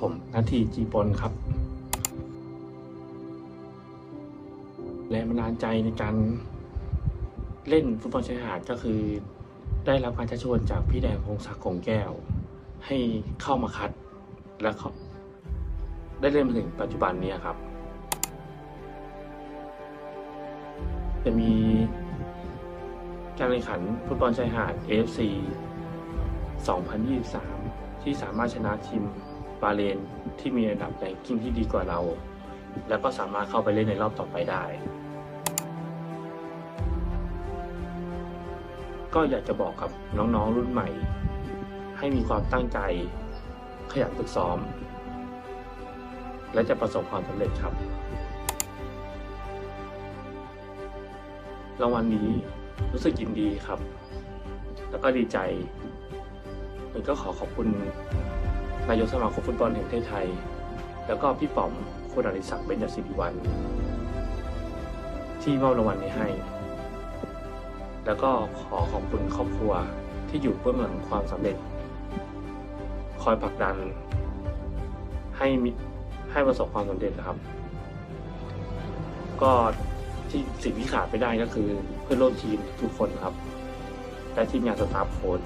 ผมนาทีจีปนครับ แรงบันดาลใจในการเล่นฟุตบอลชายหาดก็คือ ได้รับการชักชวนจากพี่แดงพงศักดิ์คงแก้ว ให้เข้ามาคัด และเขาได้เล่นมาถึงปัจจุบันนี้ครับ จะมีการแข่งขันฟุตบอลชายหาด AFC 2023 ที่สามารถชนะทีม บาเลนที่มีระดับแรงกิ้งที่ดีกว่าเรา แล้วก็สามารถเข้าไปเล่นในรอบต่อไปได้ ก็อยากจะบอกกับน้องๆรุ่นใหม่ ให้มีความตั้งใจ ขยันฝึกซ้อม และจะประสบความสำเร็จครับรางวัลนี้รู้สึกยินดีครับ แล้วก็ดีใจผมก็ขอขอบคุณ นายกสมาคมฟุตบอลแห่งประเทศไทย แล้วก็พี่ป๋อมคุณอริศักดิ์เบญจศิริวัลที่มอบรางวัลนี้ให้ แล้วก็ขอขอบคุณครอบครัวที่อยู่เบื้องหลังความสำเร็จ คอยผลักดัน ให้มีให้ประสบความสำเร็จนะครับ ก็ที่สิ่งที่ขาดไม่ได้ก็คือเพื่อนร่วมทีมทุกคนครับ และทีมงานสตาฟโค้ช